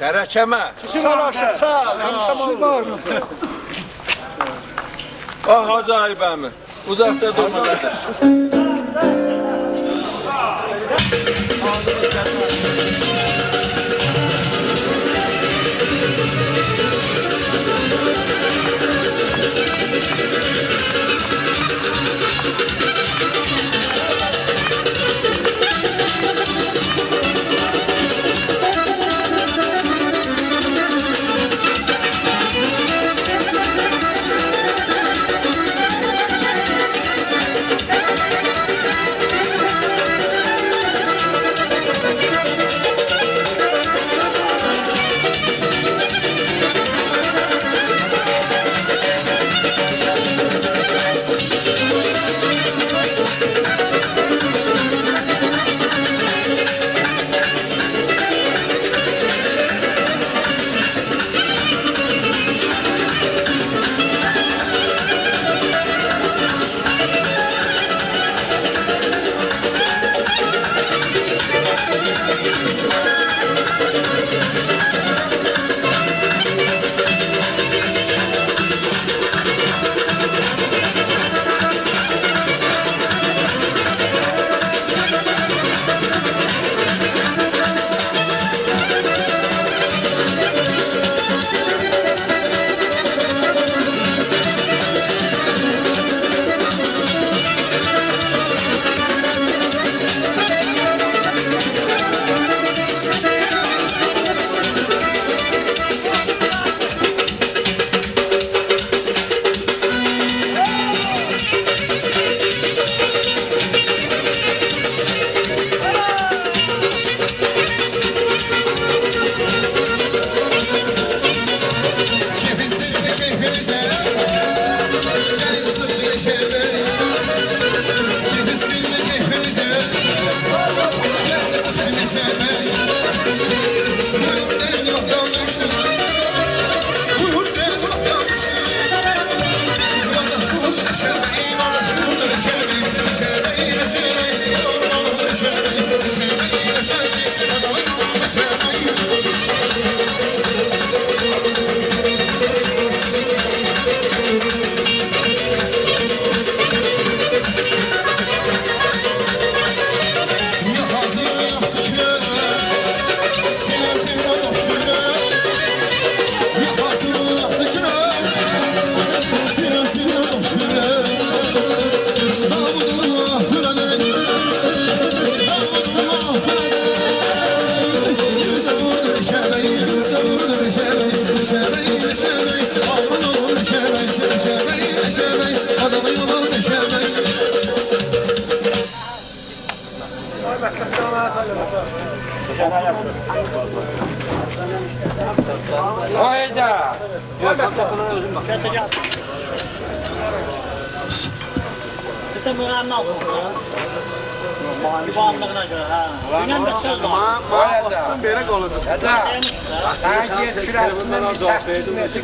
Tərəkəmə. Çal çal. Çal. Ah Hacı Ayıb əmi. Uzaqda durma. Hayda. Sitten müğəmmin altında. Müğəmmiliyinə görə, hə. Dünən də söz var. Hayda. Belə qalır. Hədə. Demişlər. Sən get kürəsindən bir 800 metr.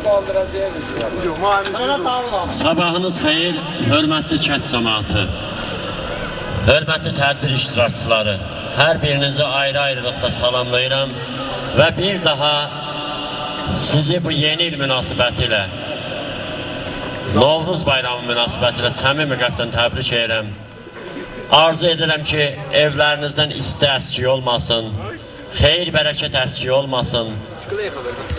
Sabahınız xeyir, hörmətli kənd cəmaatı. Hörmətli tədbir iştirakçıları, hər birinizi ayrı-ayrılıqda salamlayıram və bir daha sizi bu yeni il münasibəti ilə Novruz bayramı münasibəti ilə səmimi qəlbdən təbrik edirəm. Arzu edirəm ki, evlərinizdən isti əski olmasın, xeyir bərəkət əski olmasın.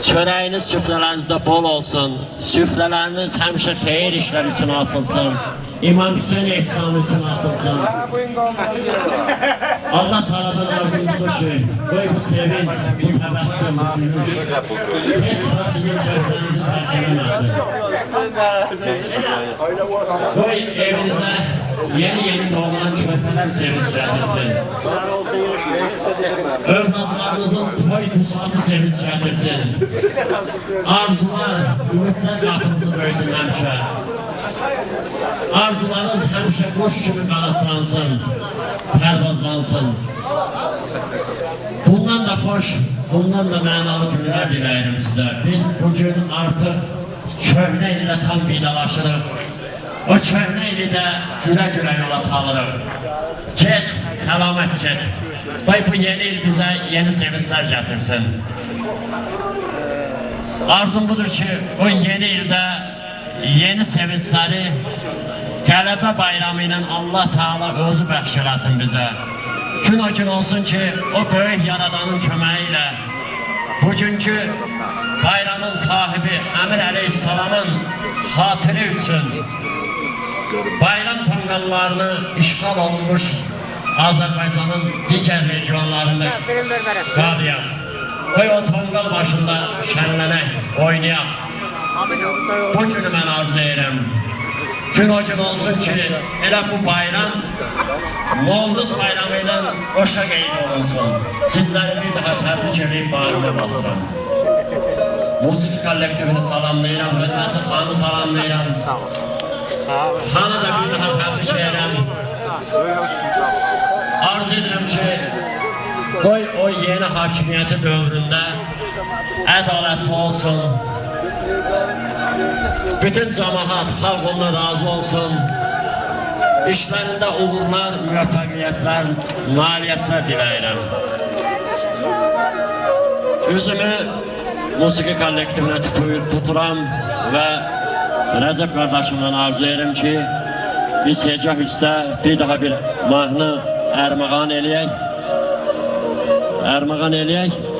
Çörəyiniz süfrələrinizdə bol olsun. Süfrələriniz həmişə xeyir işlər üçün açılsın. İmam Hüseyin ehsan üçün açılsın. Allah Teala'dan arzum budur ki, qoy bu sevinç, bu təbəssüm, bu gülüş heç vaxt sizin sözlərinizi tərk eləməsin. Qoy evinizə yeni-yeni doğulan körpələr sevinç gətirsin. Övladlarınızın toy pusatı sevinç gətirsin. Arzular, ümidlər qapınızı versin həmişə. Arzularınız həmişə quş kimi qanatlansın, pərvazlansın. Bundan da xoş, bundan da mənalı günlər diləyirəm sizə. Biz bugün artıq köhnə ilə tam vidalaşırıq. O köhnə də gülə-gülə yola salırıq. Get, səlamət get. Qoy bu yeni il bizə yeni sevinclər gətirsin. Arzum budur ki o yeni ildə yeni sevinçləri Qələbə bayramı ilə Allah Taala özü bəxş eləsin bizə. Gün o gün olsun ki, o böyük yaradanın köməyi ilə bugünkü bayramın sahibi Əmir Əleyhisselamın xatiri üçün bayram tonqallarını işğal olunmuş Azərbaycanın digər regionlarında qadıyaq. Qoy o tonqal başında şənlənək, oynayaq. Bu günü mən arzu edirəm. Gün o gün olsun ki, elə bu bayram Nolduz bayramı ilə qoşa qeyd olunsun. Sizləri bir daha təbrik edib bağrıma basıram. Musiqi kollektivini salamlayıram, hörmətli xanı salamlayıram. Xanı da bir daha təbrik edirəm. Arzu edirəm ki, qoy o yeni hakimiyyəti dövründə ədalətli olsun. Bütün cəmaat, xalq ondan razı olsun. İşlərində uğurlar, müvəffəqiyyətlər, nailiyyətlər diləyirəm. Üzümü musiqi kollektivinə tutu- tuturam və Rəcəb qardaşımdan arzu edirəm ki, biz hecah üstə bir daha bir mahnı ərmağan eləyək. Ərmağan eləyək.